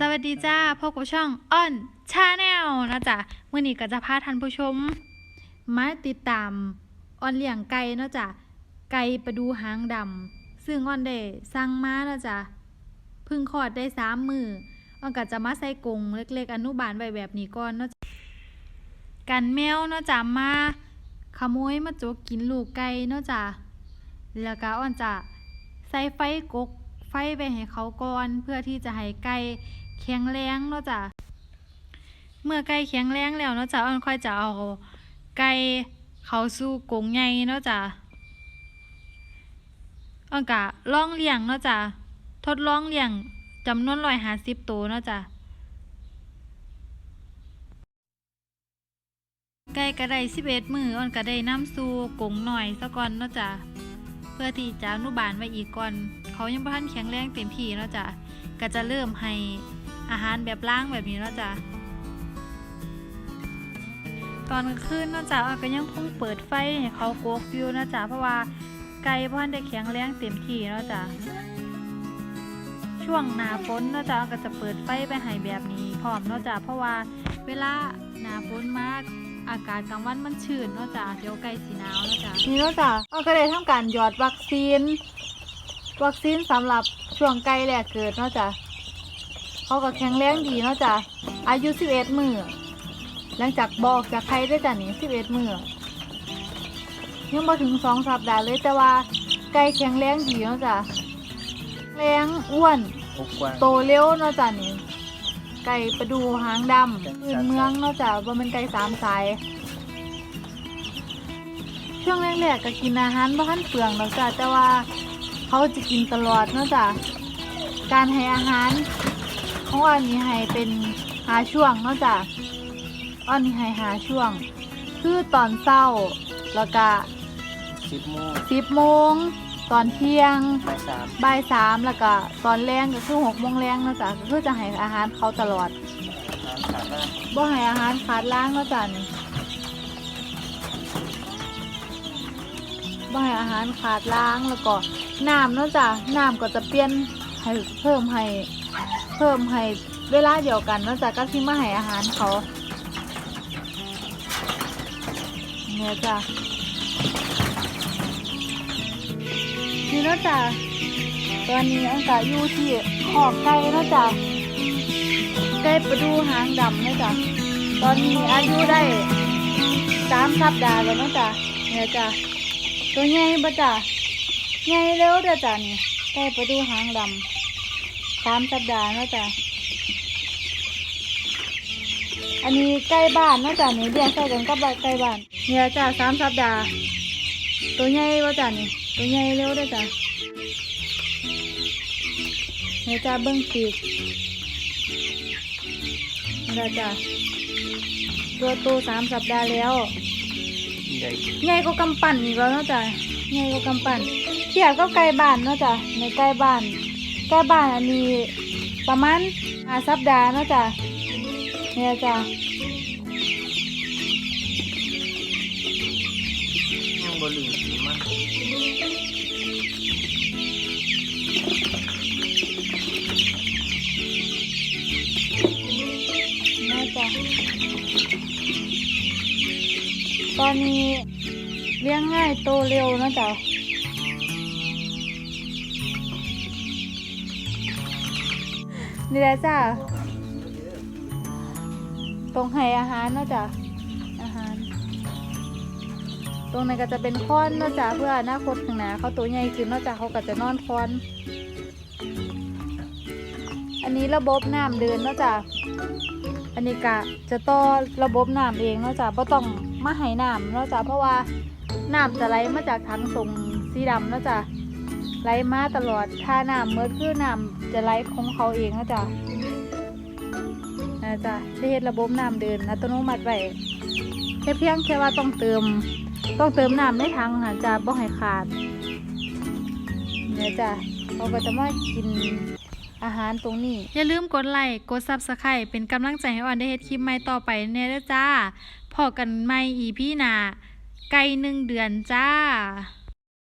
สวัสดีจ้าพบกับช่องออนชาแนลนะจ๊ะเมื่อนี้ก็จะพาท่านผู้ชม มาติดตามออนเลี้ยงไก่นะจ๊ะไก่ประดูหางดำซึ่งออนได้สั่งมานะจ๊ะพึ่งคลอดได้สามมือออนก็จะมาใส่กรงเล็ก ๆ อนุบาลไว้แบบนี้ก่อนนะจ๊ะกันแมวนะจ๊ะมาขโมยมาจกกินลูกไก่นะจ๊ะแล้วก็ออนจะใส่ไฟกกไฟไปให้เขาก่อนเพื่อที่จะให้ไก่ แข็งแรงเนาะจ้ะเมื่อไก่แข็งแรงแล้วเนาะจ้ะอ้อนค่อยจะเอาไก่เขาสู่กรงใหญ่เนาะจ้ะอ้อนกะลองเลี้ยงเนาะจ้ะทดลองเลี้ยงจำนวนร้อยห้าสิบตัวเนาะจ้ะไก่ก็ไดสิบเอ็ดมืออ้อนก็ไดน้ำสูกงหน่อยซะก่อนเนาะจ้ะเพื่อที่จะอนุบาลไว้อีกก่อน เขายังบ่ทันแข็งแรงเต็มที่เนาะจ้ะก็จะเริ่มให้ อาหารแบบล้างแบบนี้เนาะจ้ะตอนกลางคืนเนาะจ้ะอ้อยก็ยังคงเปิดไฟให้เขาโกกอยู่นะจ้ะเพราะว่าไก่บ่ทันได้แข็งแรงเต็มที่เนาะจ้ะช่วงหน้าฝนเนาะจ้ะอ้อยก็จะเปิดไฟไปให้แบบนี้พร้อมเนาะจ้ะเพราะว่าเวลาหน้าฝนมากอากาศกลางวันมันชื้นเนาะจ้ะเดี๋ยวไก่สีหนาวเนาะจ้ะนี่เนาะจ้ะอ้อก็ได้ทำการหยอดวัคซีน วัคซีนสำหรับช่วงไก่แรกเกิดเนาะจ้ะ เขาก็แข็งแรงดีเนาะจ้ะอายุ 11 มือหลังจากบอกจากใครได้จ้ะนี่11 มือยังมาถึง2สัปดาห์เลยแต่ว่าไก่แข็งแรงดีเนาะจ้ะแรงอ้วนอกกว้างโตเร็วเนาะจ้ะนี่ไก่ประดูหางดำพื้นเมืองเนาะจ้ะว่ามันไก่สามสายช่วงแรกๆก็กินอาหารบ่ทันเปลืองหรอกจ้ะแต่ว่าเขาจะกินตลอดเนาะจ้ะการให้อาหาร ของอันนี้ให้เป็นหาช่วงเนาะจ้ะอันนี้ให้หาช่วง คือตอนเช้าแล้วก็สิบโมงสิบโมงตอนเที่ยงบ่ายสามบ่ายสามแล้วก็ตอนแรงก็คือหกโมงแรงเนาะจ้ะก็คือจะให้อาหารเขาตลอดน้ำขาดบ้างบ่ให้อาหารขาดล้างเนาะจ้ะนี่บ่ให้อาหารขาดล้างแล้วก็น้ำเนาะจ้ะน้ำก็จะเปลี่ยนให้เพิ่มให้ เพิ่มให้เวลาเดียวกันนาะจ้ะก็ที่มาให้อาหารเขาเนี่ยจ้ะนี่นาะจ้ะตอนนี้อังกะอยู่ที่ขอบไก่เนาะจ้ะไก่ประดูหางดำเนาะจ้ะตอนนี้อายุได้สามสัปดาห์แล้วเนาะจ้ะเนี่ยจ้ะตัวใหญ่ปะจ้ะใหญ่เร็วเด้อจ้ะนี่ไก่ประดูหางดำ สามสัปดาห์เนาะจ้ะอันนี้ใกล้บ้านเนาะจ้ะนี่เลี้ยงใส่กันกับไก่บ้านเนี่ยจ้ะสามสัปดาห์ตัวใหญ่ปะจ้ะนี่ตัวใหญ่เร็วเด้อจ้ะเนี่ยจ้ะเบิ้งปีกนี่จ้ะตัวโตสามสัปดาห์แล้วใหญ่ใหญ่ก็กำปั่นอีกแล้วเนาะจ้ะใหญ่ก็กำปั่นเทียบกับไก่บ้านเนาะจ้ะในไก่บ้าน ไก่บ้านอันนี้ประมาณห้าสัปดาห์เนาะจ้ะเนี่ยจ้ะยังบ่ลืมสีมันเนี่ยจ้ะตอนนี้เลี้ยงง่ายโตเร็วเนาะจ้ะ นี่แหละจ้ะตรงให้อาหารเนาะจ้ะอาหาร ตรงนั้นก็จะเป็นค้อนเนาะจ้ะเพื่ออนาคตข้างหน้าเขาตัวใหญ่ขึ้นเนาะจ้ะเขาก็จะนอนค้อน อันนี้ระบบน้ำเดินเนาะจ้ะอันนี้กะจะต่อระบบน้ำเองเนาะจ้ะบ่ต้องมาให้น้ำเนาะจ้ะเพราะว่าน้ำจะไหลมาจากถังตรงสีดำเนาะจ้ะ ไหลมาตลอดถ้าน้ำเมื่อคือน้ำจะไหลของเขาเองนะจ้ะนะจ๊ะได้เฮ็ดระบบน้ำเดินอัตโนมัติไว้แค่เพียงแค่ว่าต้องเติม ต้องเติมน้ำในถังหาจ้ะบ่ให้ขาดเนี่ยจ้ะเขาก็จะมากินอาหารตรงนี้ อย่าลืมกดไลค์กด Subscribe เป็นกำลังใจให้ออนได้เฮ็ดคลิปใหม่ต่อไปแน่เด้จ้าพอกันใหม่ EP หนาไก่หนึ่งเดือนจ้า